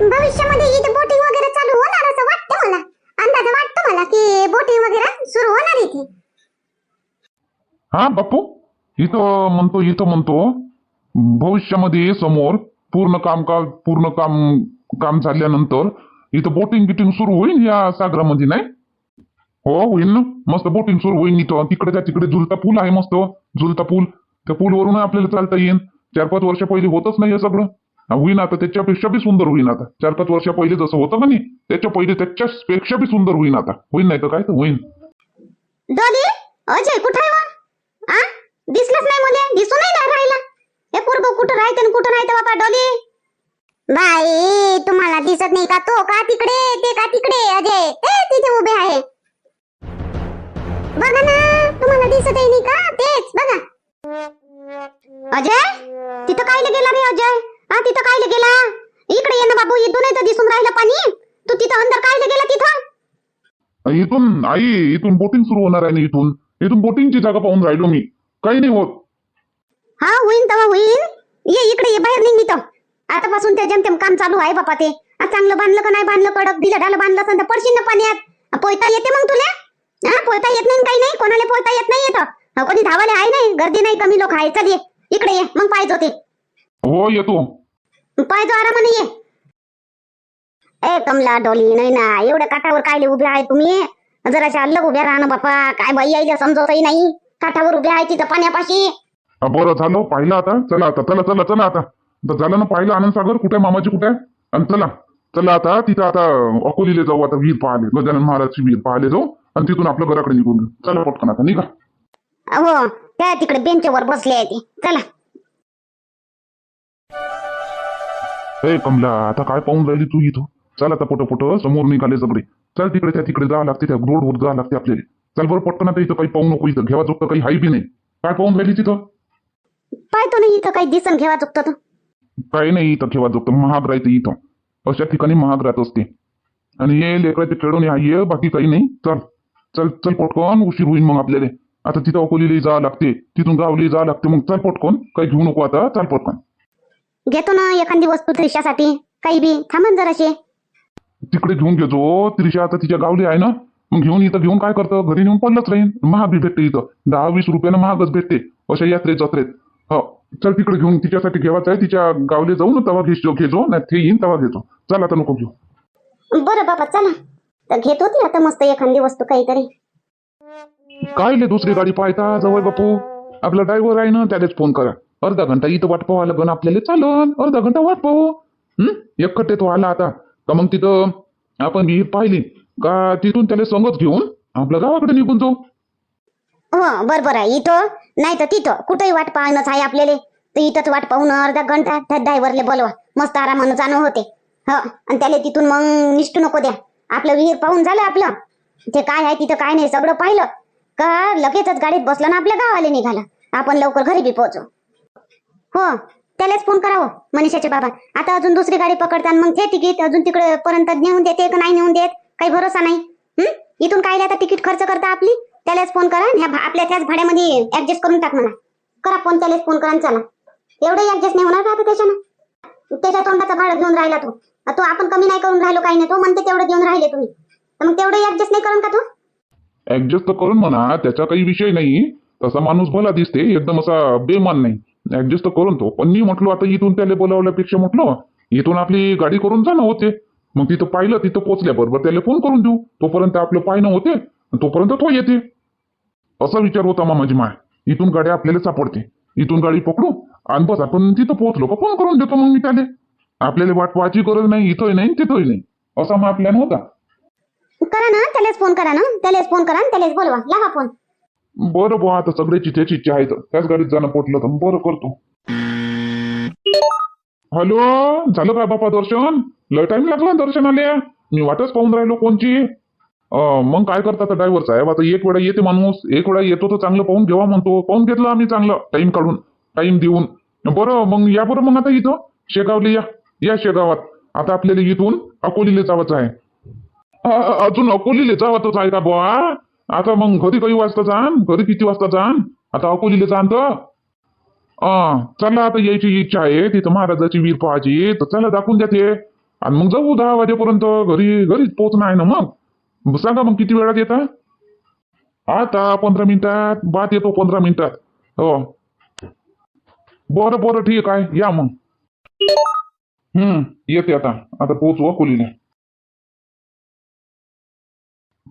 भविष्यामध्ये इथे बोटिंग वगैरे चालू होणार असं वाटतं मला. अंदाज वाटतो मला की बोटिंग वगैरे सुरू होणार इथे. हा बापू इथं म्हणतो इथं म्हणतो. भविष्यामध्ये समोर पूर्ण कामकाज पूर्ण काम काम झाल्यानंतर इथं बोटिंग बिटिंग सुरू होईल या सागरामध्ये नाही? हो होईल ना. मस्त बोटिंग सुरू होईल इथं. तिकडे त्या तिकडे झुलता पूल आहे मस्त. झुलता पूल. त्या पूलवरून आपल्याला चालता येईल चार पाच वर्ष पहिले होतच नाही हे सगळं. होईन आता त्याच्यापेक्षा बी सुंदर होईन आता. चार पाच वर्षा पहिले जसं होतं का नाही त्याच्या पहिले त्याच्यापेक्षा बी सुंदर होईन आता. होईन नाही तर काय तर होईन डॉली अजय कुठं आहे वा आ? दिसलंच नाही मुले दिसू नाही राहिला हे पोरग कुठं राहते आणि कुठं राहते बापा डोली? बाई तुम्हाला दिसत नाही का? तो का तिकडे? ते का तिकडे? अजय ते तिथे उभे आहे. बघा ना तुम्हाला दिसत आहे नाही का? तेच बघा. अजय तिथं काय गेला रे अजय? हा तिथं कायले गेला? इकडे ये ना बाबू इथून तर दिसून राहिलं पाणी. तू तिथं अंदर कायले गेला तिथं? इथून? आई इथून बोटिंग सुरू होणार आहे ना इथून? इथून बोटिंगची जागा पाहून राहिलो मी. काही नाही होत. हा होईन तेव्हा होईन. ये इकडे ये बाहेर निघ तो आतापासून ते जेमतेम काम चालू आहे बापा ते. आ, चांगलं बांधलं का नाही बांधलं कडक दिलं ढालं बांधलं असं तर पडशील ना पाण्यात. पोयता येते मग तुला? हा पोयता येत नाही काही नाही कोणाला पोयता येत नाही येत कोणी धावाले आहे नाही गर्दी नाही कमी लोक आहे. चल ये इकडे ये मग पाहिजे होते हो येतो. पाहिजे आरामाने ये. ए कमला डोली नाही ना एवढ्या काठावर कायले उभे आहे तुम्ही? जराशा अलग उभ्या राहणं बापा. काय बाई यायला समजतही नाही. काठावर उभे आहे तिथं पाण्यापाशी. हा, बरं झालं. पाहिलं आता. चला आता चला चला चला आता. तर झालं ना पाहिलं आनंद सागर? कुठे मामाची कुठे आहे? आणि चला. चला आता तिथं आता अकोलीले जाऊ आता विहीर पाहिले. गजानन महाराजची विहीर पाहिले जाऊ. आणि तिथून आपल्या घराकडे निघून. चला पटकन आता निघा. हो त्या तिकडे बेंचवर बसले आहे ते. चला. ए कमला आता काय पाहून राहिली तू इथं? चल आता पोट पोट समोर निघाले सगळे चल तिकडे त्या तिकडे जावं लागते त्या रोडवर जावं लागते आपल्याला. चल बरं पटकन आता इथं काही पाहू नको इथं. घेवा जोगतं काही हाय बी नाही. काय पाहून राहिली तिथं? पाहतो ना इथं काही दिसन घेवा चुकतं तर. काही नाही इथं घेवा जोगतं महाग राहते इथं. अशा ठिकाणी महाग राहत असते. आणि ये लेकराचे खेळून ये बाकी काही नाही. चल चल चल पटकन उशीर होईल मग आपल्याला. आता तिथं अकोलीला जावं लागते तिथून गावली जावं लागते मग. चल पटकन काही घेऊ नको आता. चल पटकन. घेतो ना एखादी वस्तू त्रिशासाठी. काही बी. थांबन जराशे. तिकडे घेऊन घेतो त्रिशा आता तिच्या गावली आहे ना. मग घेऊन इथं घेऊन काय करतं? घरी नेऊन पडलंच राहीन. महाग भेटते इथं. दहा वीस रुपयानं महागच भेटते. अशा यात्रेत जत्रेत. हो. चल तिकडे घेऊन तिच्यासाठी घेवायचं आहे. तिच्या गावले जाऊ ना तेव्हा घेजो घेजो. नाही ते येईन तेव्हा घेतो. चल आता नको घेऊ. बरं बाबा चला. तर घेतो ती आता मस्त एखादी वस्तू काहीतरी. काय ले दुसरी गाडी पाहता? जवळ बापू. आपला ड्रायव्हर आहे ना त्यालाच फोन करा. अर्धा घंटा इथं वाट पाहावं लागन आपल्याला चालन. अर्धा घंटा वाट पाहू. हम्म एकखट्टे तो आला आता. का मग तिथं आपण विहीर पाहिली. का तिथून त्याला संगत घेऊन आपल्या गावाकडे निघून जाऊ? हो बरोबर आहे. इथं? नाही तर तिथं. कुठेही वाट पाहणंच आहे आपल्याला. तर इथंच वाट पाहून अर्धा घंटा त्या ड्रायव्हरले बोलवा. मस्त आरामानं जाणं होते. हो आणि त्याला तिथून मग निष्ठू नको द्या. आपलं विहीर पाहून झालं आपलं. ते काय आहे तिथं काय नाही सगळं पाहिलं. का लगेचच गाडीत बसलं ना आपल्या गावाला निघालं आपण लवकर घरी बी पोहोचू. हो त्यालाच फोन करावं मनीषाचे बाबा. आता अजून दुसरी गाडी पकडतात मग ते तिकीट अजून तिकडे पर्यंत नेऊन देते का नाही नेऊन देत काही भरोसा नाही. हं? इथून काय आता तिकीट खर्च करता आपली? त्यालाच फोन करा ह्या आपल्या त्याच भाड्यामध्ये ऍडजस्ट करून टाक म्हणा करा फोन त्यालाच फोन करा चला. एवढे ऍडजस्ट नाही होणार का आता त्याच्यानं? त्याच्या तोंडाचा भाडं घेऊन राहिला तो. तो आपण कमी नाही करून राहिलो काही नाही तो म्हणते तेवढं देऊन राहिले तुम्ही. तर मग तेवढं ऍडजस्ट नाही करून का तू? ऍडजस्ट तर करून म्हणा त्याचा काही विषय नाही. तसा माणूस भला दिसते एकदम असा बेमान नाही. ऍडजस्ट तर करून तो पण मी म्हटलो आता इथून त्याला बोलावल्यापेक्षा म्हटलं इथून आपली गाडी करून जाणं होते. मग तिथं पाहिलं तिथं पोचल्याबरोबर त्याला फोन करून देऊ. तोपर्यंत आपलं पायनं होते तोपर्यंत तो येते. असा विचार होता मा माझी माय. इथून गाडी आपल्याला सापडते. इथून गाडी पकडू आणि बस आपण तिथं पोहोचलो का फोन करून देतो मग मी त्याला. आपल्याला वाट पाहायची गरज नाही इथंही नाही तिथंही नाही. असा मग प्लॅन होता. करा ना त्यालाच फोन करा ना त्यालाच फोन करा त्यालाच बोलवा. लावा फोन. बरं बुवा आता सगळ्याची त्याची इच्छा आहे तर त्याच गाडीत जाणं पटलं तर बरं करतो. हॅलो? झालं का बापा दर्शन? लय टाइम लागला ना दर्शनाला. मी वाटच पाहून राहिलो कोणची. अं, मग काय करता ड्रायव्हर साहेब? आता एक वेळा येते माणूस. एक वेळा येतो तर चांगलं पाहून घेवा म्हणतो. पाहून घेतलं आम्ही चांगलं. टाइम काढून. टाइम देऊन. बरं मग या बरं मग आता इथं. शेगावला या. या शेगावात. आता आपल्याला इथून अकोलीला जावंच आहे. अ- अ- अजून अकोलीला जावतच आहे का बुवा? आता मग घरी काही वाजता जाण घरी किती वाजता जाण आता अकोलीला जाण तर? चला आता यायची इच्छा आहे. तिथं महाराजाची वीर पाहायची तर चला दाखवून द्या ते. आणि मग जाऊ दहा वाजेपर्यंत. घरी घरीच पोहोचणं आहे ना मग सांगा मग किती वेळात येता? आता पंधरा मिनिटात. बात येतो पंधरा मिनिटात. हो. बरं बरं ठीक आहे. या मग. हम्म येते आता. आता पोहोचू अकोलीला.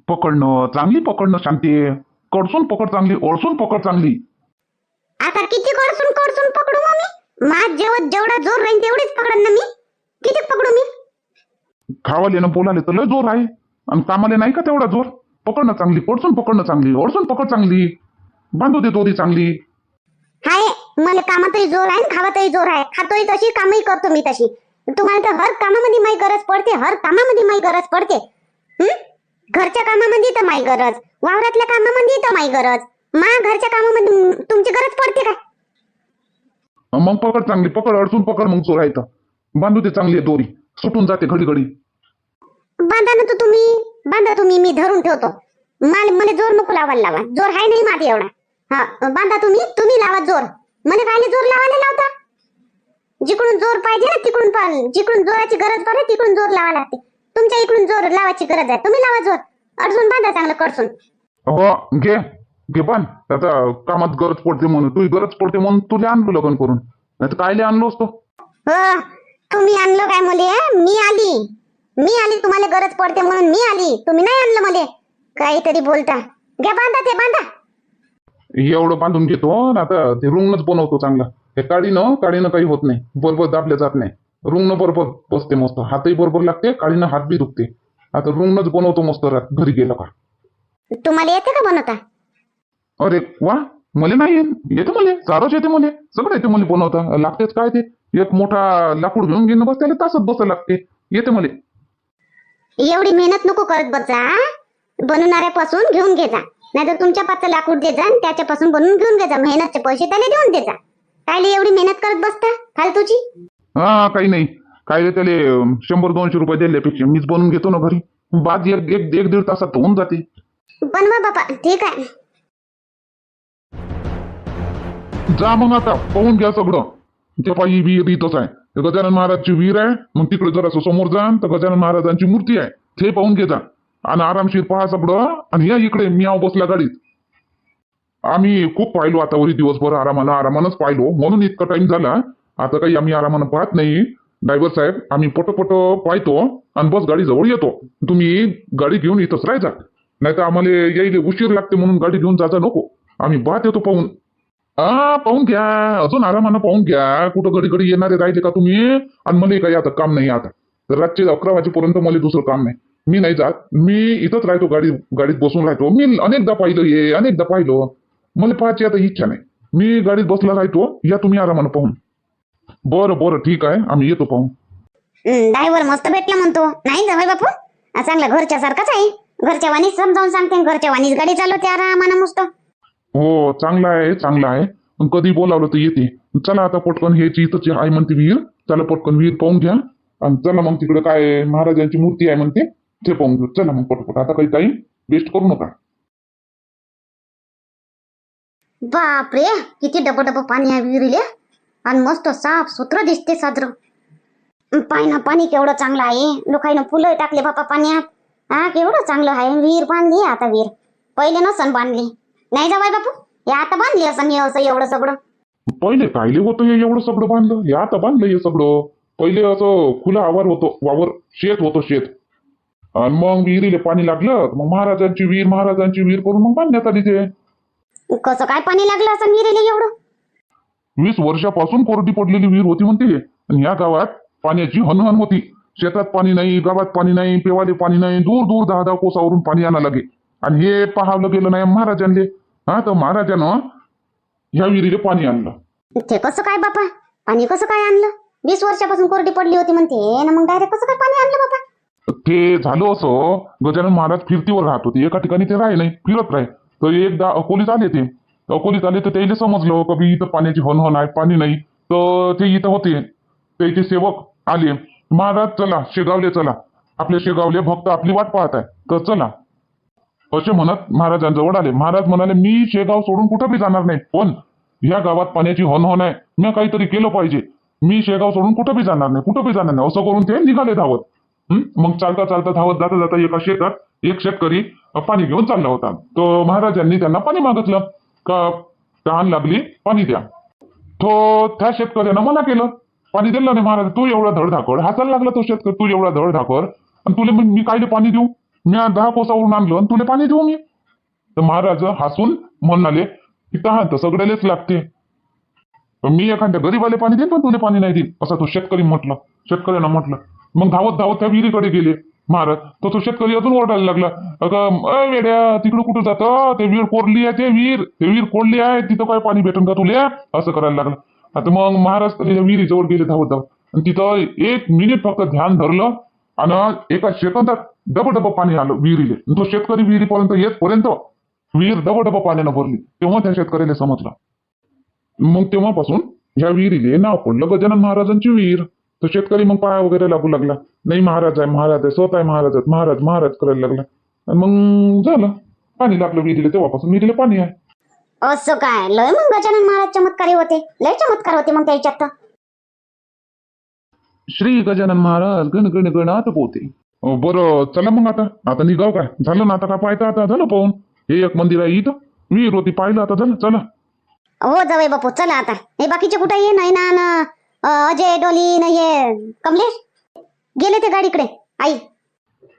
पकडणं चांगली पकडणं शांती. कडसून पकड चांगली ओळसून पकड चांगली. आता किती कडसून कडसून पकडू मग मी? माझ जेवढ जेवढा जोर राहील तेवढीच पकडन ना मी? किती पकडू मी? खावाले ना बोलाले तर लय जोर आहे. आणि कामाले नाही का तेवढा जोर? पकडणं चांगली कडसून पकडणं चांगली ओळसून पकड चांगली. बांधू दे दोरी चांगली. हाय मला कामातही जोर आहे आणि खावातही जोर आहे. खातोय तशी कामही करतो मी तशी. तुम्हाला तर हर कामामध्ये माही गरज पडते हर कामामध्ये माही गरज पडते. हं? घरच्या कामामध्ये तर माही गरज. वावरातल्या कामामध्ये तर माही गरज. मा घरच्या कामामध्ये तुमची गरज पडते का मग पकड चांगली पकड अडसून पकड मग चोर आहे तर बांधू दे चांगली दोरी. सुटून जाते घडी घडी बांधा ना तर तुम्ही. बांधा तुम्ही मी धरून ठेवतो. मला मला जोर नको लावायला लावा. जोर आहे नाही माझा एवढा. हा बांधा तुम्ही तुम्ही लावा जोर. मला काय जोर लावायला लावता. जिकडून जोर पाहिजे ना तिकडून जिकडून जोराची गरज पडे तिकडून जोर लावा लागते. तुमच्या इकडून जोर लावायची गरज आहे. तुम्ही लावा जोर. अडसून बांधा चांगलं कडसून हो घे. घे पण आता कामात गरज पडते म्हणून. तुझी गरज पडते म्हणून तुला आणलो लग्न करून. नाही तर कायले आणलो असतो? हो तुम्ही आणलं काय मुले मी आली. मी आली तुम्हाला गरज पडते म्हणून मी आली. तुम्ही नाही आणलं मले. काहीतरी बोलता. घ्या बांधा ते बांधा. एवढं बांधून घेतो आणि आता ते रुग्णच बनवतो चांगला. हे काळीनं काळीनं काही होत नाही. बरोबर दाबल्या जात नाही. रुग्ण बरोबर बसते मस्त. हातही बरोबर लागते काळीनं हात बी दुखते. आता रुग्णच बनवतो मस्त रात घरी गेलं का? तुम्हाला येते का बनवता? अरे वा मला नाही येत. मला सारंच येते मला. सगळं येते मला बनवता. लागतेच काय ते? एक मोठा लाकूड घेऊन घेणं बस त्याला तासच बसायला लागते. येते मला. एवढी मेहनत नको करत बसा बनवणाऱ्यापासून घेऊन घे जा. नाही तर तुमच्या पाचं लाकूड दे जा आणि त्याच्यापासून बनवून घेऊन घे जा. मेहनतचे पैसे त्याला देऊन दे जा. कायले एवढी मेहनत करत बसता फालतूची? हा काही नाही. काय रे त्याले शंभर दोनशे रुपये दिल्यापेक्षा मीच बनवून घेतो ना घरी. बाद एक एक एक दीड तासात होऊन जाते. बनवा बाबा ठीक आहे. जा मग आता पाहून घ्या सगळं. त्या पायी विहीर इथंच आहे. गजानन महाराजची विहीर आहे मग तिकडे जरासं समोर जा तर गजानन महाराजांची मूर्ती आहे. ते पाहून घे जा. आणि आरामशीर पहा सगळं आणि या इकडे मी आव बसला गाडीत. आम्ही खूप पाहिलो आता वरी दिवसभर आरामानं आरामानच पाहिलो. म्हणून इतका टाइम झाला. आता काही आम्ही आरामानं पाहत नाही. ड्रायव्हर साहेब आम्ही पटोपट पाहतो आणि बस गाडी जवळ येतो. तुम्ही गाडी घेऊन इथंच राहायचा. नाही तर आम्हाला यायला उशीर लागते म्हणून गाडी घेऊन जायचा नको. आम्ही पाहत येतो पाहून. हा पाहून घ्या. अजून आरामानं पाहून घ्या. कुठं घडी घडी येणारे राहिले का तुम्ही? आणि मला काही आता काम नाही आता. तर रातचे अकरा वाजेपर्यंत मला दुसरं काम नाही. मी नाही जात. मी इथंच राहतो गाडी गाडीत बसून राहतो. मी अनेकदा पाहिलं हे अनेकदा पाहिलं. मला पाहायची आता इच्छा नाही. मी गाडीत बसला राहतो. या तुम्ही आरामानं पाहून. बरं बरं ठीक आहे. आम्ही येतो पाहून. ड्रायव्हर मस्त भेटला म्हणतो. नाही जवळ बापू? हा, चांगला घरच्या सारखाच आहे. घरच्या वाणीच समजावून सांगते. घरच्या वाणीच गाडी चालवते आरामानं मस्त हो चांगला आहे चांगला आहे. कधी बोलावलं तर येते. चला आता पटकन ह्याची इथंच आहे म्हणते विहीर. चला पटकन विहीर पाहून घ्या. आणि चला मग तिकडे काय महाराजांची मूर्ती आहे म्हणते ते पाहून घेऊ. चला मग पटपट आता काही टाईम वेस्ट करू नका. बापरे किती डब डब पाणी आहे विहिरीले. आणि मस्त साफ सुत्र दिसते सादर. पाय ना पाणी केवढं चांगलं आहे. लोकांना फुलं टाकले बापा पाण्यात. हा केवढं चांगलं आहे. विहीर बांधली आता विहीर पहिले नसन बांधली. नाही जावाय बापू हे आता बांधली असं मी असं एवढं सगळं. पहिले कायले होतं हे एवढं सगळं बांधलं? हे आता बांधलं हे सगळं? पहिले असं खुला आवार होतो वावर शेत होतं शेत. आणि मग विहिरीला पाणी लागलं मग महाराजांची विहीर महाराजांची विहीर करून मग बांधण्यात आली ते. कसं काय पाणी लागलं असं विहिरीले एवढं? वीस वर्षापासून कोरडी पडलेली विहीर होती म्हणते आणि या गावात पाण्याची हनहन होती. शेतात पाणी नाही गावात पाणी नाही पेवाले पाणी नाही दूर दूर दहा दहा कोसावरून पाणी आणा लागे. आणि हे पाहावलं गेलं नाही महाराजांले. हा तर महाराजानं ह्या विहिरीला पाणी आणलं. ते कसं काय बापा? पाणी कसं काय आणलं? वीस वर्षापासून कोरडी पडली होती म्हणते ना मग डायरेक्ट कसं काय पाणी आणलं बापा? ते झालं असं गजानन महाराज फिरतीवर राहत होते. एका ठिकाणी ते राहे नाही फिरत राहे तर एकदा अकोलीत आले ते. अकोलीत आले तर त्याला समजलं कभी इथं पाण्याची हनहन आहे पाणी नाही. तर ते इथं होते. त्याचे सेवक आले. महाराज चला शेगावले चला. आपले शेगावले भक्त आपली वाट पाहत आहे. तर चला. असे म्हणत महाराजांजवळ आले. महाराज म्हणाले मी शेगाव सोडून कुठं बी जाणार नाही. पण या गावात पाण्याची हनहन आहे. मी काहीतरी केलं पाहिजे. मी शेगाव सोडून कुठं बी जाणार नाही. कुठं बी जाणार नाही. असं करून ते निघाले धावत. हं? मग चालता चालता धावत जाता जाता एका शेतात एक शेतकरी पाणी घेऊन चालला होता. तर महाराजांनी त्यांना पाणी मागितलं. का तहान लागली पाणी द्या. तो त्या शेतकऱ्यानं मला केलं. पाणी दिलं नाही महाराज तू एवढा धड धाकड. हसायला लागला तो शेतकरी तू एवढा धड धाकड. आणि तुला मी कायले पाणी देऊ? मी दहा कोसावरून आणलं आणि तुला पाणी देऊ मी? तर महाराज हसून म्हणाले की तहान तर सगळ्यालेच लागते. मी एखाद्या गरीबाला पाणी देईन पण तुला पाणी नाही देईन असं तो शेतकरी म्हटलं. शेतकऱ्यानं म्हटलं. मग धावत धावत त्या विहिरीकडे गेले. महाराज तर तो शेतकरी अजून ओरडायला लागला. अगं अय वेड्या तिकडं कुठं जातं? हो, ते विहीर कोरली आहे ते विहीर. ते विहीर कोरली आहे तिथं काय पाणी भेटून का तुला? असं करायला लागलं. आता मग महाराज विहिरीजवळ गेले धावत धावत. आणि तिथं एक मिनिट फक्त ध्यान धरलं आणि एका सेकंदात डब डब पाणी आलं विहिरीले. तो शेतकरी विहिरीपर्यंत येतपर्यंत विहीर डब डब पाण्यानं भरली. तेव्हा त्या शेतकऱ्याला समजलं. मग तेव्हापासून ह्या विहिरीले नाव पडलं गजानन महाराजांची विहीर. तो शेतकरी मग पाया वगैरे लागू लागला. नाही महाराज आहे महाराज आहे स्वतः आहे महाराज आहेत महाराज महाराज करायला लागला. आणि मग झालं. पाणी लागलं विहिरीला तेव्हापासून. विहिरीला पाणी आहे. असं काय? लय मग गजानन महाराज चमत्कारी होते. लय चमत्कार होते मग त्याच्यात तर. श्री गजानन महाराज गण गण गणात पोते. बरं चला मग आता. आता निघाव काय? झालं ना आता का पाहता आता झालं पाहून. हे एक मंदिर आहे इथं. विहीर होती पाहिलं आता झालं. चला. हो जावे बापू चला आता. हे बाकीचे कुठे ये नाही ना. अजय डोली न हे कमलेश गेले ते गाडीकडे आई.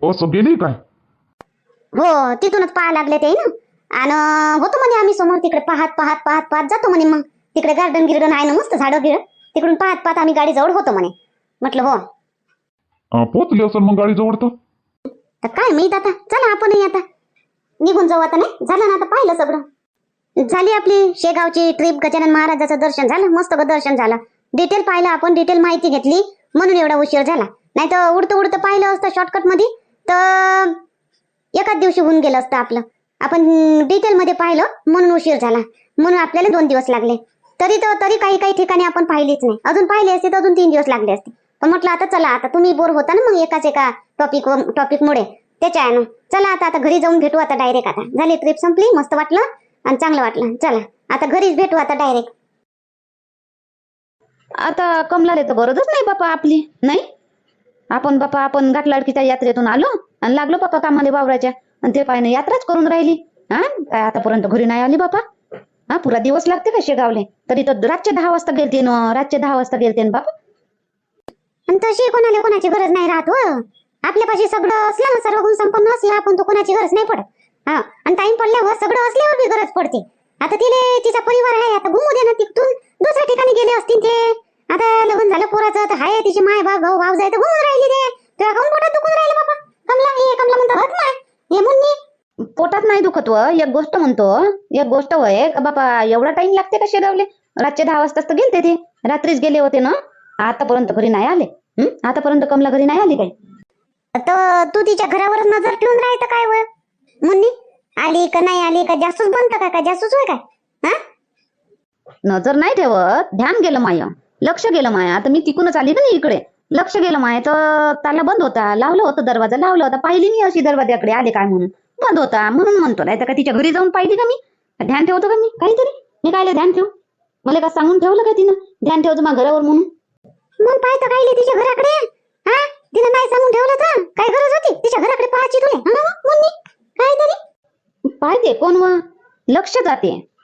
असं गेली काय? हो तिथूनच पाहा लागले ते ना. आणि होतो म्हणे आम्ही समोर तिकडे पाहत पाहत पाहत पाहत जातो म्हणे मग. तिकडे गार्डन गिर्डन आहे ना मस्त झाडं गिड तिकडून पाहत पाहत आम्ही गाडी जवळ होतो म्हणे. म्हटलं हो. अं, पोचली असेल मग गाडी जवळ तर? तर काय माहीत आता? चला आपणही आता. निघून जाऊ आता नाही? झालं ना आता पाहिलं सगळं. झाली आपली शेगावची ट्रिप गजानन महाराजाचं दर्शन झालं. मस्त ग दर्शन झालं. डिटेल पाहिलं आपण डिटेल माहिती घेतली. म्हणून एवढा उशीर झाला. नाही तर उडतं उडतं पाहिलं असतं शॉर्टकटमध्ये तर एकाच दिवशी होऊन गेलं असतं आपलं. आपण डिटेलमध्ये पाहिलं म्हणून उशीर झाला. म्हणून आपल्याला दोन दिवस लागले. तरी तर तरी काही काही ठिकाणी आपण पाहिलीच नाही. अजून पाहिले असते तर अजून तीन दिवस लागले असते. पण म्हटलं आता चला आता तुम्ही बोर होता ना मग एकाच एका टॉपिक टॉपिक मुळे. त्याच्या आहे ना. चला आता आता घरी जाऊन भेटू आता डायरेक्ट आता. झाली ट्रिप संपली मस्त वाटलं आणि चांगलं वाटलं. चला आता घरीच भेटू आता डायरेक्ट आता कमलाले तर गरजच नाही बापा आपली नाही? आपण बापा आपण घाटलाडकीच्या यात्रेतून आलो आणि लागलो बापा कामाले वावराच्या आणि ते पाहिजे यात्राच करून राहिली. हा? काय आतापर्यंत घरी नाही आली बापा? हा पुरा दिवस लागते का शेगावले? तरी तर रातचे दहा वाजता गेलते न रातचे दहा वाजता गेलते ना बापा. आणि तशी कोणाला कोणाची गरज नाही राहत हो. आपल्यापाशी सगळं असलं ना सर्व गुण संपन्न असलं आपण तो कोणाची गरज नाही पडत. हा आणि टाइम पडल्यावर सगळं असल्यावर बी गरज पडते. आता तिने तिचा परिवार आहे आता घुमू दे ना तिथून. दुसऱ्या ठिकाणी गेले असतील ते. आता लग्न झालं पोराचं तर आहे तिची माय बाप भाऊ भाऊ जाय तर राहिली ते. तुझ्या काऊन पोटात दुखून राहिलं बाबा. कमला हे कमला म्हणतो हत माय. हे मुन्नी. पोटात नाही दुखत व एक गोष्ट म्हणतो. एक गोष्ट होय का बापा एवढा टाइम लागते का शेगावले रातचे दहा वाजताच तर गेलते ते. रात्रीच गेले होते ना? आतापर्यंत घरी नाही आले. हं? आतापर्यंत कमला घरी नाही आली काही तर तू तिच्या घरावर नजर ठेवून राहायचं काय वय मुन्नी आली का नाही आली का? जास्तच बनतं का? का जास्तच होय काय? हा? नजर नाही ठेवत. ध्यान गेलं माय. लक्ष गेलं माय. आता मी तिकूनच आली ना इकडे. लक्ष गेलं माय. तर ताला बंद होता. लावलं होतं दरवाजा. लावला होता. पाहिली मी अशी दरवाजाकडे आले काय म्हणून? बंद होता. म्हणून म्हणतो. नाही तर का तिच्या घरी जाऊन पाहिली का मी? ध्यान ठेवतो का मी? काहीतरी. मी कायले ध्यान ठेवू? मला का सांगून ठेवलं का तिनं? ध्यान ठेवतो मग घरावर म्हणून. मग पाहतो काय तिच्या घराकडे. हा? तिनं नाही सांगून ठेवलं तर? काय गरज होती? तिच्या घराकडे पाहायची तुला? हा काय तरी पाहिजे कोण व लक्ष जाते.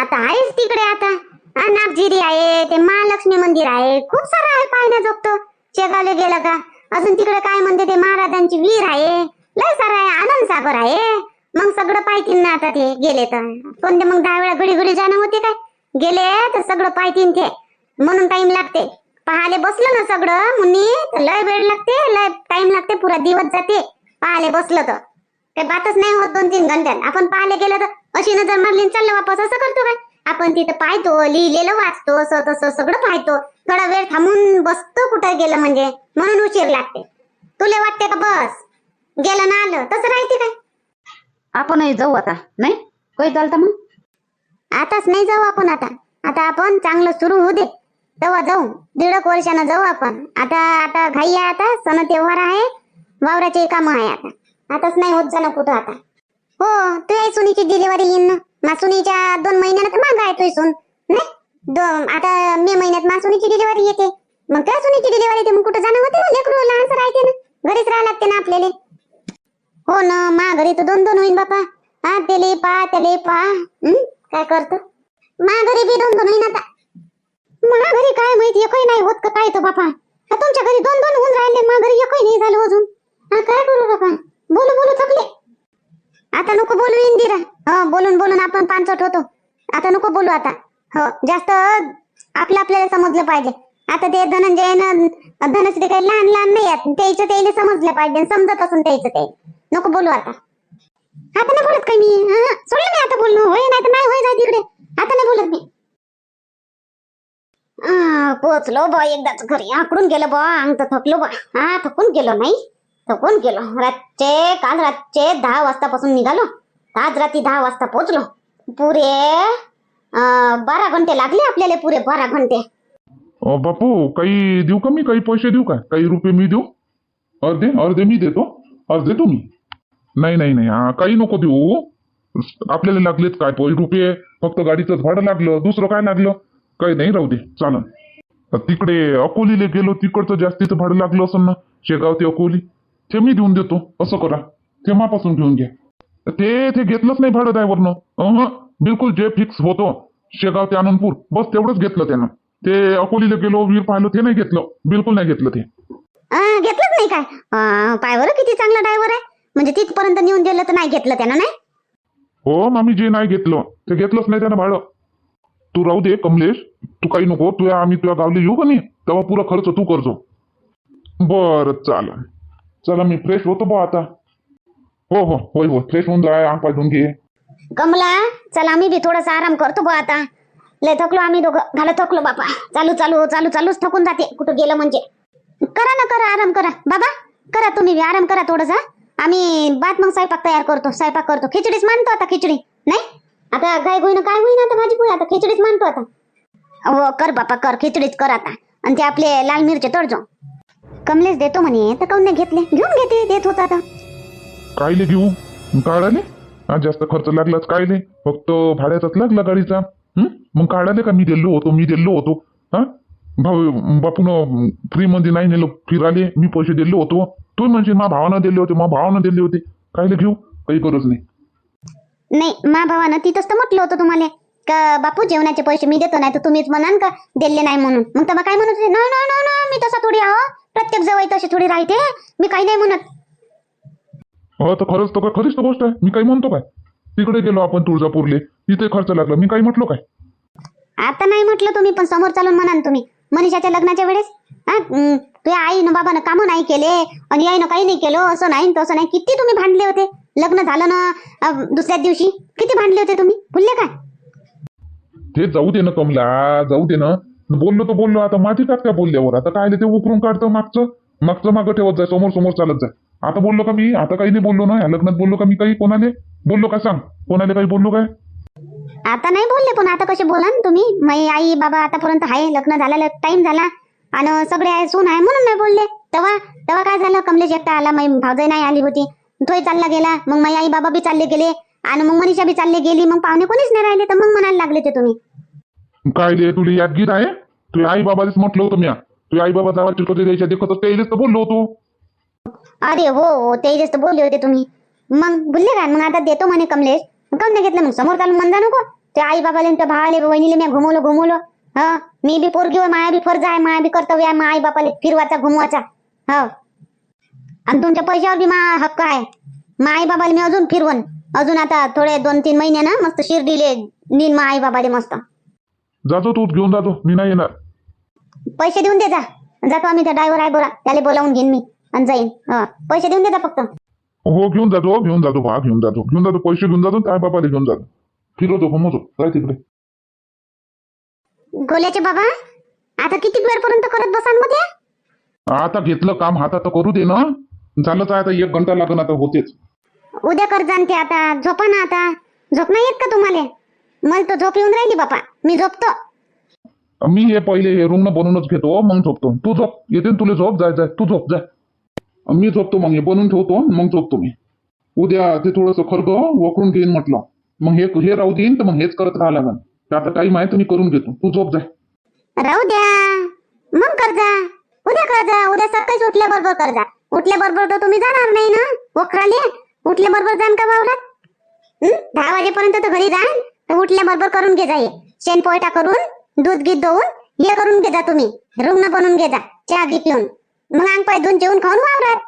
आता आहेच तिकडे आता. हा, नागझिरी आहे ते महालक्ष्मी मंदिर आहे. खूप सारं आहे पाहण्याजोगतं शेगावले गेलं का? अजून तिकडे काय म्हणते ते महाराजांची वीर आहे. लय सारं आहे आनंद सागर आहे. मग सगळं पाहतील ना आता ते गेले तर. पण ते मग दहा वेळा घडी घडी जाणं होते काय? गेले तर सगळं पाहतील ते. म्हणून टाइम लागते. पाहाले बसलं ना सगळं मुन्नी तर लय वेळ लागते लय टाइम लागते पुरा दिवस जाते. पाहाले बसलं तर. काही बातच नाही होत दोन तीन घंट्यात. आपण पाहायला गेलं तर अशी नजर मारली चाललं वापस. असं करतो काय? आपण तिथं पाहतो लिहिलेलं वाचतो असं तसं सगळं पाहतो. थोडा वेळ थांबून बसतो कुठं गेलं म्हणजे. म्हणून उशीर लागते. तुला वाटते का बस? गेलं ना आलं. तसं राहते काय? आपणही जाऊ आता नाही? काही चालतं मग? आताच नाही जाऊ आपण आता. आता आपण चांगलं सुरू होऊ दे. तेव्हा जाऊ. दीड वर्षानं जाऊ आपण. आता आता घाई आहे आता. सण तेव्हार आहे. वावराचे काम आहे आता. आताच नाही होत जाणं कुठं आता. हो तू आहे सुनीची डिलिव्हरी येईन ना. मासुनीच्या दोन महिन्यानं तर माग आहे तुझी सून नाही आता मे महिन्यात मासुनीची डिलिव्हरी येते. मग काय सुनीची डिलिव्हरी येते? मग कुठं जाणं होते? हो, लेकरू लहानसं राहते ना. घरीच राहावं लागते ना आपल्याला. हो ना मा घरी तर दोन दोन होईन बापा. हा त्याले पा त्याले पा. हम्म काय करतो? मा घरी बी दोन दोन होईन आता. मा घरी काय माहिती? एकही नाही होत का काय तो बापा? तुमच्या घरी दोन दोन होऊन राहिले. मा घरी एकही नाही झालं अजून. हा काय करू बापा? बोलू बोलू थकले आता नको बोलू इंदिरा. हो बोलून बोलून आपण पाणचट होतो. आता नको बोलू आता. हो जास्त आपलं आपल्याला समजलं पाहिजे. आता ते धनंजय धनश्री काही लहान लहान नाही आहेत. त्याचं त्याला समजलं पाहिजे समजत असून त्याचं ते. नको बोलू आता. आता नाही बोलत काही मी. सोडलं मी आता बोलणं. होय नाही तर नाही होय जाय तिकडे आता नाही बोलत मी. पोचलो बा एकदाच घरी आकडून गेलो बा. अंग थकलो बा. हा थकून गेलो नाही. थकून गेलो. रातचे काल रातचे दहा वाजतापासून निघालो. आज रात्री दहा वाजता पोहोचलो पुरे बारा घंटे लागले आपल्याला पुरे बारा घंटे. बापू काही देऊ का मी? काही पैसे देऊ का? काही रुपये मी देऊ? अर्धे अर्धे मी देतो. अर्धे तुम्ही. नाही नाही नाही. काही नको देऊ. आपल्याला लागलेत काय? पैसे रुपये? फक्त गाडीचं भाडं लागलं. दुसरं काय लागलं? काही नाही राहू दे. चालन. तिकडे अकोलीला गेलो. तिकडचं जास्तीचं भाडं लागलं असं ना. शेगाव ते अकोली. ते मी देऊन देतो असं करा. ते मापासून घेऊन घ्या. ते ते घेतलंच नाही भाडं ड्रायव्हरनं. बिलकुल जे फिक्स होतो शेगाव ते आनंदपूर बस तेवढंच घेतलं त्यानं. ते अकोलीला गेलो वीर पाहिलं ते नाही घेतलं बिलकुल नाही घेतलं ते. घेतलंच नाही काय? अं, पाय बरं किती चांगला ड्रायव्हर आहे? म्हणजे तिथपर्यंत नेऊन दिलं तर नाही घेतलं त्यानं नाही? हो मामी जे नाही घेतलं ते घेतलंच नाही त्यानं भाडं. तू राहू दे कमलेश. तू काही नको तुया आम्ही तुझ्या गावले येऊ का नाही? तेव्हा पुरा खर्च तू करजो. बरं चालेल चला मी फ्रेश होतो बा आता. हो हो होय हो फ्रेश होऊन जाय अंग पाय धुवून घे. कमला चला आम्ही बी थोडासा आराम करतो बा आता. लय थकलो आम्ही दोघं. झालं थकलो बापा. चालू चालू चालू चालूच थकून जाते. कुठं गेलं म्हणजे. करा ना करा आराम करा. बाबा करा तुम्ही बी. आराम करा थोडसा. आम्ही बात मग स्वयंपाक तयार करतो. स्वयंपाक करतो. खिचडीच मानतो आता खिचडी. नाही? आता गाय गोईन काय होईन आता भाजी पोळी? आता खिचडीच मानतो आता. हो कर बापा कर. खिचडीच कर आता. आणि ते आपले लाल मिरचे तळजो कमलेश देतो म्हणे तर काऊन नाही घेतले? घेऊन घेते देत होता आता. कायले घेऊ? काढाले? हा जास्त खर्च लागलाच कायले? फक्त भाड्याचाच लागला गाडीचा. हं? मग काढाले का मी दिलो होतो मी दिलो होतो? हा? भाऊ बापून फ्री मध्ये नाही नेलं फिराले मी पैसे दिले होतो. तू म्हणजे मा भावानं दिले होते मा भावानं दिले होते. कायले घेऊ? काही गरज नाही. नाही मा भावानं तिथंच तर म्हटलं होतं तुम्हाला. का बापू जेवणाचे पैसे मी देतो नाही तर तुम्हीच म्हणाल का दिले नाही म्हणून? मग तेव्हा काय म्हणत होते? नाही नाही नाही नाही, मी तसा थोडी आहो प्रत्येक जवळ तशी थोडी राहते मी काही नाही म्हणत. हो तर खरंच तर काय खरीच तर गोष्ट आहे. मी काही म्हणतो काय? तिकडे गेलो आपण तुळजापूरले. तिथे खर्च लागला. मी काही म्हटलो काय? आता नाही म्हटलं तुम्ही पण समोर चालून म्हणाल तुम्ही. मनीषाच्या लग्नाच्या वेळेस? हा? तुझ्या आईनं बाबानं कामं नाही केले आणि आईनं काही नाही केलं असं नाही तसं नाही. किती तुम्ही भांडले होते? लग्न झालं ना अं, दुसऱ्याच दिवशी? किती भांडले होते तुम्ही? भुलले काय? ते जाऊ दे ना कमला जाऊ दे ना. बोललो तर बोललो आता माती टाक त्या बोलल्यावर. आता काय ते उकरून काढतं मागचं. मागचं मागं ठेवत जाय समोर समोर चालत जाय. आता बोललो का मी? आता काही नाही बोललो ना. या लग्नात बोललो का मी काही? कोणाले? बोललो का सांग? कोणाले काही बोललो काय? आता नाही बोलले पण आता कसे बोला ना तुम्ही? माझी आई बाबा आतापर्यंत आहे लग्न झालेलं टाइम झाला. आणि सगळे आहे सून आहे म्हणून नाही बोलले. तेव्हा तेव्हा काय झालं? कमलेश एकटा आला माझी भावजाई नाही आली होती. तोही चालला गेला. मग माझी आई बाबा बी चालले गेले. आणि मग मनीषा बी चालले गेली. मग पाहुणे कोणीच नाही राहिले? तर मग म्हणायला लागले ते तुम्ही. काय तुला यादगीर आहे? तुझ्या आई बाबाच म्हटलं होतं मी. तुझ्या आई बाबा जावा चिटकते द्यायच्या देखत होते तर बोललो होतो. अरे हो हो ते बोलले होते तुम्ही. मग बोलले का? मग आता देतो म्हणे कमलेश. मग काऊन नाही घेतलं मग? समोर चालून म्हणजा नको? ते आई बाबाले आणि त्या भावाले वहिनीले मी घुमवलं घुमवलं. हा? मी बी पोरगी होय माया बी फर्ज आहे माया बी कर्तव्य आहे आई बापाले फिरवाचा घुमवाचा हो? आणि तुमच्या पैशावर बी मा हक्क आहे. मा आई बाबाले मी अजून फिरवण. अजून आता थोडे दोन तीन महिने ना मस्त शिर्डीले नीन मा आई बाबाले मस्त. जातो तू घेऊन जातो. मी नाही येणार. पैसे देऊन दे जा. जातो आम्ही त्या ड्रायव्हर आहे बोला त्याला बोलावून घेईन मी आणि जाईन. हा. पैसे देऊन दे जा फक्त. हो घेऊन जातो घेऊन जातो. भा घेऊन जातो. घेऊन जातो. पैसे घेऊन जातो काय बापाले घेऊन जातो. फिरवतो घुमवतो काय तिकडे. गोल्याचे बाबा आता किती वेळपर्यंत करत बसानमध्ये आता घेतलं काम हातात करू दे ना. झालं तर आता एक घंटा लागन आता होतेच. उद्या कर जाणते आता. झोपा ना आता. झोप नाही येत का तुम्हाला? मला तर झोप येऊन राहिली बापा. मी झोपतो. मी हे पहिले हे रूम बनवूनच घेतो मग झोपतो. तू झोप. येते ना तुला झोप जाय जाय. तू झोप जाय मी झोपतो मग हे. बनवून ठेवतो मग झोपतो मी. उद्या ते थोडंसं खर्ग वकरून घेईन म्हटलं. मग हे हे राहू देईन तर मग हेच करत राहा लागन. तर आता टाईम आहे तर मी करून घेतो. तू झोप जाय. राहू द्या. मग कर जा. उद्या कर जा. उद्या उठल्याबरोबर कर जा. उठल्याबरोबर तर तुम्ही जाणार नाही ना? वखराले? उठल्याबरोबर जाण का वावरात? हं? दहा वाजेपर्यंत तर घरी जा तर उठल्याबरोबर करून घे जा हे शेण पोयटा करून दूध गीत धुवून हे करून घे जा तुम्ही. रुग्ण बनवून घे जा चहा घी पिऊन मग अंग पाय धुवून जेवून खाऊन वावरात.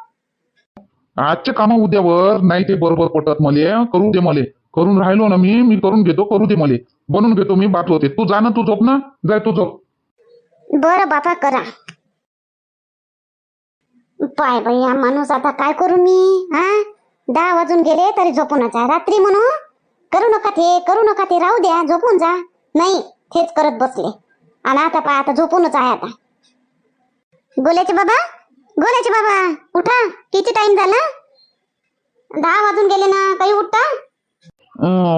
आजचे कामं उद्यावर नाही ते बरोबर पटत मले करू दे मले. करून राहिलो ना मी मी करून घेतो करू दे मले. बनवून घेतो मी बात होते. तू जा ना तू झोप ना. जाय तू झोप. बरं बापा करा. पाय बाई हा माणूस आता काय करू मी हा? दहा वाजून गेले तरी झोपूनच आहे. रात्री म्हणू? करू नका ते करू नका ते राहू द्या झोपून जा. नाही तेच करत बसले. आणि आता पाय आता झोपूनच आहे आता. गोल्याचे बाबा गोल्याचे बाबा उठा किती टाइम झाला? दहा वाजून गेले ना काही उठता?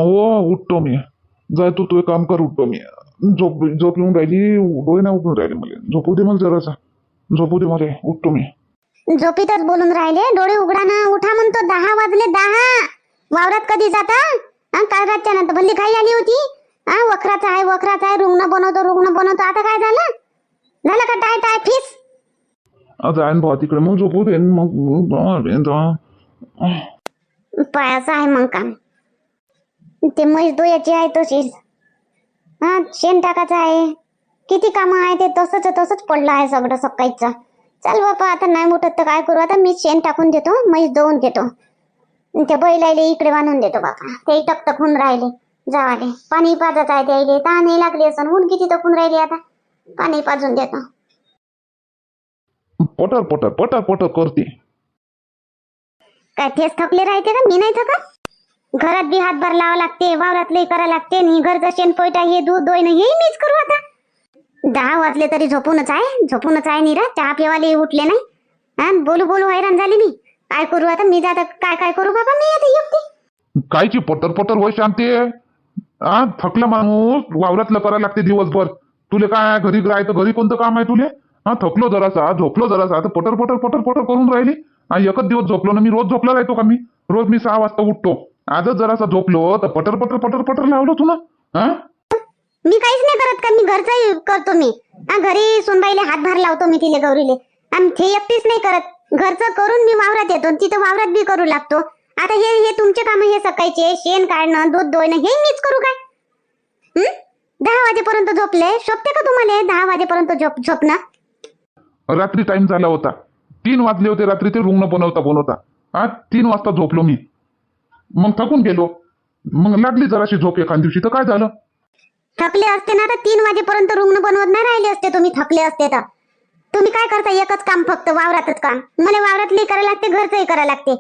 हो उठतो मी. जाय तू तू काम कर उठतो मी. झोप झोप येऊन राहिली डोळे ना उठून राहिले मला. झोपू दे मला जरासा. झोपू दे मला उठतो मी. झोपीतच बोलून राहिले डोळे उघडा ना उठा म्हणतो दहा वाजले दहा. वावरात कधी जाता? हा, काल रातच्या नंतर भल्ली खाई आली होती. हा वखराचा आहे वखराचा आहे रुग्ण बनवतो रुग्ण बनवतो. आता काय झालं? झालं का टाय टाय फिस? जाईन भाऊ तिकडे मग झोपू दे मग पायाचं आहे मग काम. ते म्हैस दोयाची आहे तशीच हा शेण टाकायचं आहे. किती कामं आहे ते तसंच तसंच पडलं आहे सगळं सकाळीचं. चल बापा आता नाही उठत तर काय करू? आता मी शेण टाकून देतो म्हैस दोन घेतो. ते बैलायले इकडे बांधून देतो बापा. ते टकटक होऊन राहिले. जावाले पाणी पाजत आहे त्याईले तहानही लागली असं ऊन किती टकून राहिले आता. पाणी पाजून देतो. पटर पटर पटर पटर करते. काय तेच थकले राहते का? मी नाही थकत? घरात बी हातभार लावा लागते. वावरातले करा लागते. आणि घरचं शेण पोयटा हे दूध दोय हे मीच करू आता. दहा वाजले तरी झोपूनच आहे. झोपूनच आहे निरा चहा पिवाले उठले नाही. हा बोलू बोलू हैराण झाली मी. काय करू आता? मी आता काय काय करू बाबा? मी आता युक्ती कायची पटर पटर वय शांती हा थकला माणूस वावरातलं करायला लागते दिवसभर. तुले काय घरी राहायचं घरी कोणतं काम आहे तुले? हा थकलो जरासा झोपलो जरासा. आता पटर पटर पटर पटर करून राहिली. हा एकच दिवस झोपलो ना मी. रोज झोपला राहतो का मी? रोज मी सहा वाजता उठतो. आजच जरासा झोपलो तर पटर पटर पटर पटर लावलं तू ना? हा? मी काहीच नाही करत का? मी घरचाही करतो मी. हा घरी सुनबाईले हातभार लावतो मी तिले गौरीले. आणि ते एकटीच नाही करत. घरचं करून मी वावरात येतो तिथं वावरात बी करू लागतो. आता हे हे तुमचे काम हे सकाळचे शेण काढणं दूध दोयणं हे मीच करू काय? हं? दहा वाजेपर्यंत झोपले शोभते का तुम्हाला दहा वाजेपर्यंत झोप झोपणं? रात्री टाइम झाला होता. तीन वाजले होते रात्री ते रुग्ण बनवता बनवता. हा तीन वाजता झोपलो मी. मग थकून गेलो. मग लागली जराशी झोप एखाद दिवशी तर काय झालं? थकले असते ना तर तीन वाजेपर्यंत रुग्ण बनवत नाही राहिले असते तुम्ही थकले असते तर. तुम्ही काय करता? एकच काम फक्त वावरातच काम. मला वावरातले करायला लागते घरचंही करायला लागते.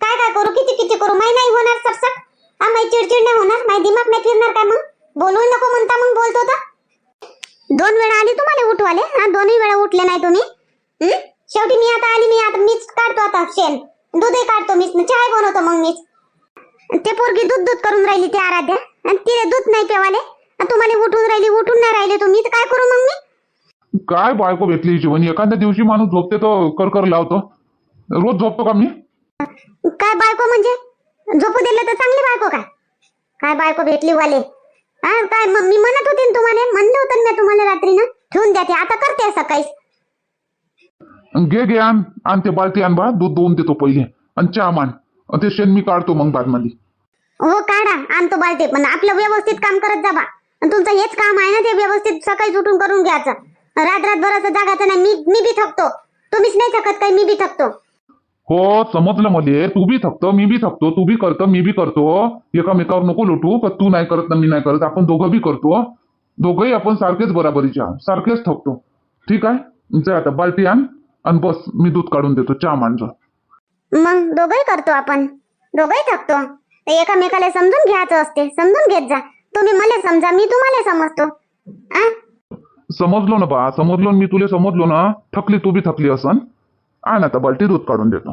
काय काय करू? किती किती करू? माही नाही होणार सरसक हा माही चिडचिड नाही होणार. माही दिमाग नाही फिरणार काय मग? बोलू नको म्हणता मग बोलतो तर. दोन वेळा आली तुम्हाला उठवाले? हा दोन्ही वेळा उठले नाही तुम्ही? शेवटी मी आता आली मी आता मीच काढतो आता शेण. दूधही काढतो मीच चहा बनवतो मग मीच. ते पोरगी दूध दूध करून राहिली ती आराध्या. आणि तिने दूध नाही पेवाले. तुम्हाला उठून राहिली उठून नाही राहिले तुम्ही काय करू मग मी? काय बायको भेटली जीवन एखाद्या दिवशी माणूस झोपते तो करकर लावतो. रोज झोपतो का मी? काय बायको म्हणजे? झोपू दिलं तर चांगली बायको काय काय बायको भेटली वाले हा काय मग मी म्हणत होते ना तुम्हाला म्हणलं होतं ना तुम्हाला रात्री ना ठेवून द्या ते आता करते सकाळी घे घे आण. आण ते बालटी आण बा. दूध दोन देतो पहिले. आणि चहा मान आणि ते शेण मी काढतो मग बादमध्ये हो काढा. आणतो बालटे. पण आपलं व्यवस्थित काम करत जा बा. आणि तुमचं हेच काम आहे ना ते व्यवस्थित सकाळी उठून करून घ्यायचं. रात रातभर असं जागायचं नाही. मी मी बी थकतो. तुम्हीच नाही थकत काही मी बी थकतो. हो समजलं मले. तू बी थकतो मी बी थकतो. तू बी करतो मी बी करतो. एकामेकावर नको लुटू का तू नाही करत ना मी नाही करत. आपण दोघं बी करतो. दोघंही आपण सारखेच बराबरीचे आहोत सारखेच थकतो. ठीक आहे? जा आता बालटी आण आणि बस. मी दूध काढून देतो. चहा मांडतो मग दोघंही करतो आपण. दोघंही थकतो. एकामेकाला समजून घ्यायचं असते. समजून घेत जा. तुम्ही मला समजा मी तुम्हाला समजतो. आ? समजलो ना बा समजलो ना मी तुला समजलो ना थकली तू बी थकली असन. आण आता बालटी दूध काढून देतो.